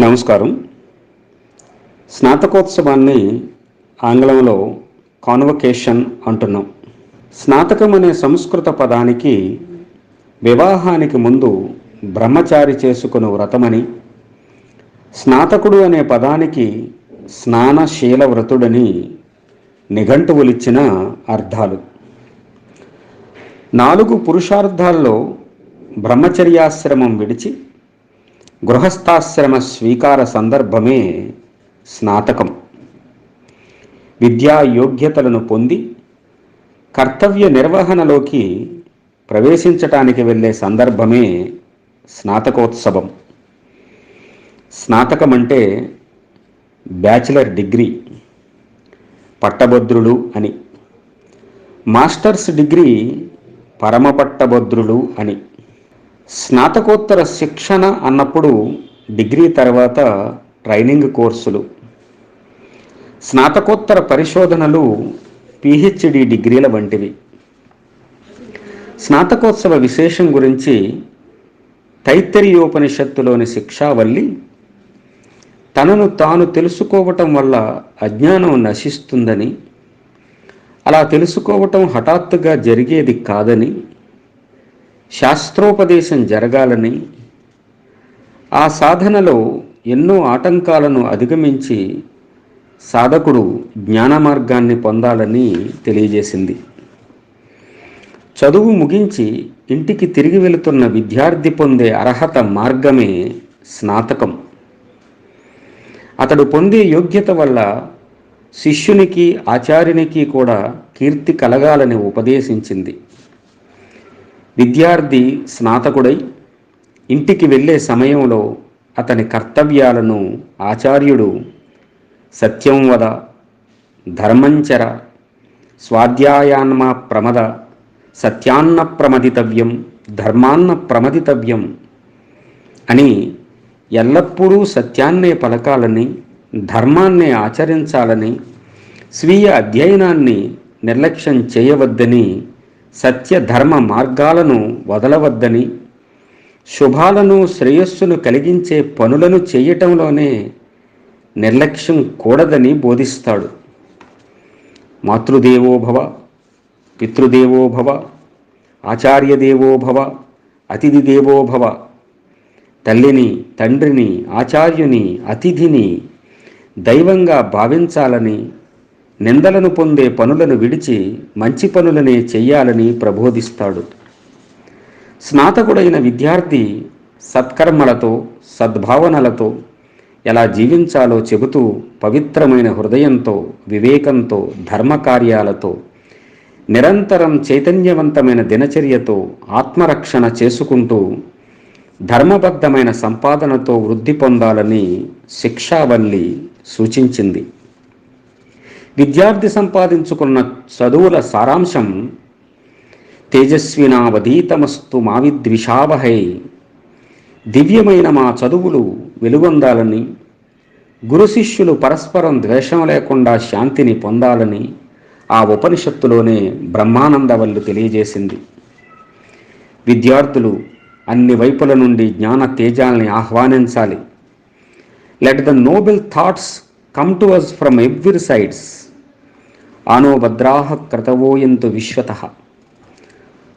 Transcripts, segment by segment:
నమస్కారం. స్నాతకోత్సవాన్ని ఆంగ్లంలో కాన్వకేషన్ అంటున్నాం. స్నాతకం అనే సంస్కృత పదానికి వివాహానికి ముందు బ్రహ్మచారి చేసుకుని వ్రతమని స్నాతకుడు అనే పదానికి స్నానశీల వ్రతుడని నిఘంటువులిచ్చిన అర్థాలు. నాలుగు పురుషార్థాల్లో బ్రహ్మచర్యాశ్రమం విడిచి గృహస్థాశ్రమ స్వీకార సందర్భమే స్నాతకం. విద్యా యోగ్యతలను పొంది కర్తవ్య నిర్వహణలోకి ప్రవేశించటానికి వెళ్ళే సందర్భమే స్నాతకోత్సవం. స్నాతకం అంటే బ్యాచిలర్ డిగ్రీ పట్టభద్రులు అని. మాస్టర్స్ డిగ్రీ పరమపట్టభద్రులు అని. స్నాతకోత్తర శిక్షణ అన్నప్పుడు డిగ్రీ తర్వాత ట్రైనింగ్ కోర్సులు. స్నాతకోత్తర పరిశోధనలు పిహెచ్డి డిగ్రీల వంటివి. స్నాతకోత్సవ విశేషం గురించి తైత్తరీయోపనిషత్తులోని శిక్షావల్లి తనను తాను తెలుసుకోవటం వల్ల అజ్ఞానం నశిస్తుందని అలా తెలుసుకోవటం హఠాత్తుగా జరిగేది కాదని శాస్త్రోపదేశం జరగాలని ఆ సాధనలో ఎన్నో ఆటంకాలను అధిగమించి సాధకుడు జ్ఞాన మార్గాన్ని పొందాలని తెలియజేసింది. చదువు ముగించి ఇంటికి తిరిగి వెళుతున్న విద్యార్థి పొందే అర్హత మార్గమే స్నాతకం. అతడు పొందే యోగ్యత వల్ల శిష్యునికి ఆచార్యునికి కూడా కీర్తి కలగాలని ఉపదేశించింది. విద్యార్థి స్నాతకుడై ఇంటికి వెళ్ళే సమయంలో అతని కర్తవ్యాలను ఆచార్యుడు సత్యం వద ధర్మంచర స్వాధ్యాయాన్మ ప్రమద సత్యాన్న ప్రమదితవ్యం ధర్మాన్న ప్రమదితవ్యం అని ఎల్లప్పుడూ సత్యాన్నే పలకాలని ధర్మాన్నే ఆచరించాలని స్వీయ అధ్యయనాన్ని నిర్లక్ష్యం చేయవద్దని సత్యధర్మ మార్గాలను వదలవద్దని శుభాలను శ్రేయస్సును కలిగించే పనులను చేయటంలోనే నిర్లక్ష్యం కూడదని బోధిస్తాడు. మాతృదేవోభవ పితృదేవోభవ ఆచార్యదేవోభవ అతిథి దేవోభవ తల్లిని తండ్రిని ఆచార్యుని అతిథిని దైవంగా భావించాలని నిందలను పొందే పనులను విడిచి మంచి పనులనే చెయ్యాలని ప్రబోధిస్తాడు. స్నాతకుడైన విద్యార్థి సత్కర్మలతో సద్భావనలతో ఎలా జీవించాలో చెబుతూ పవిత్రమైన హృదయంతో వివేకంతో ధర్మకార్యాలతో నిరంతరం చైతన్యవంతమైన దినచర్యతో ఆత్మరక్షణ చేసుకుంటూ ధర్మబద్ధమైన సంపాదనతో వృద్ధి పొందాలని శిక్షావల్లి సూచించింది. విద్యార్థి సంపాదించుకున్న చదువుల సారాంశం తేజస్వినావధీతమస్తు మావిద్విషావహై దివ్యమైన మా చదువులు వెలుగొందాలని గురు శిష్యులు పరస్పరం ద్వేషం లేకుండా శాంతిని పొందాలని ఆ ఉపనిషత్తులోనే బ్రహ్మానందవల్లు తెలియజేసింది. విద్యార్థులు అన్ని వైపుల నుండి జ్ఞాన తేజాల్ని ఆహ్వానించాలి. Let the noble thoughts come to us from every sides ఆనో భద్రాహ క్రతవోయంతు విశ్వత.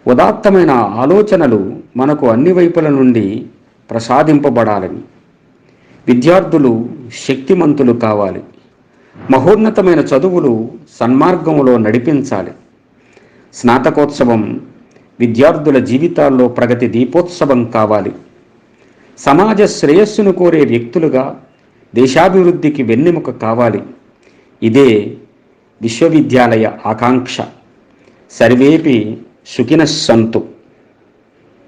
ఉదాత్తమైన ఆలోచనలు మనకు అన్ని వైపుల నుండి ప్రసాదింపబడాలని. విద్యార్థులు శక్తిమంతులు కావాలి. మహోన్నతమైన చదువులు సన్మార్గములో నడిపించాలి. స్నాతకోత్సవం విద్యార్థుల జీవితాల్లో ప్రగతి దీపోత్సవం కావాలి. సమాజ శ్రేయస్సును కోరే వ్యక్తులుగా దేశాభివృద్ధికి వెన్నెముక కావాలి. ఇదే విశ్వవిద్యాలయ ఆకాంక్ష. సర్వేపి సుఖిన సంతు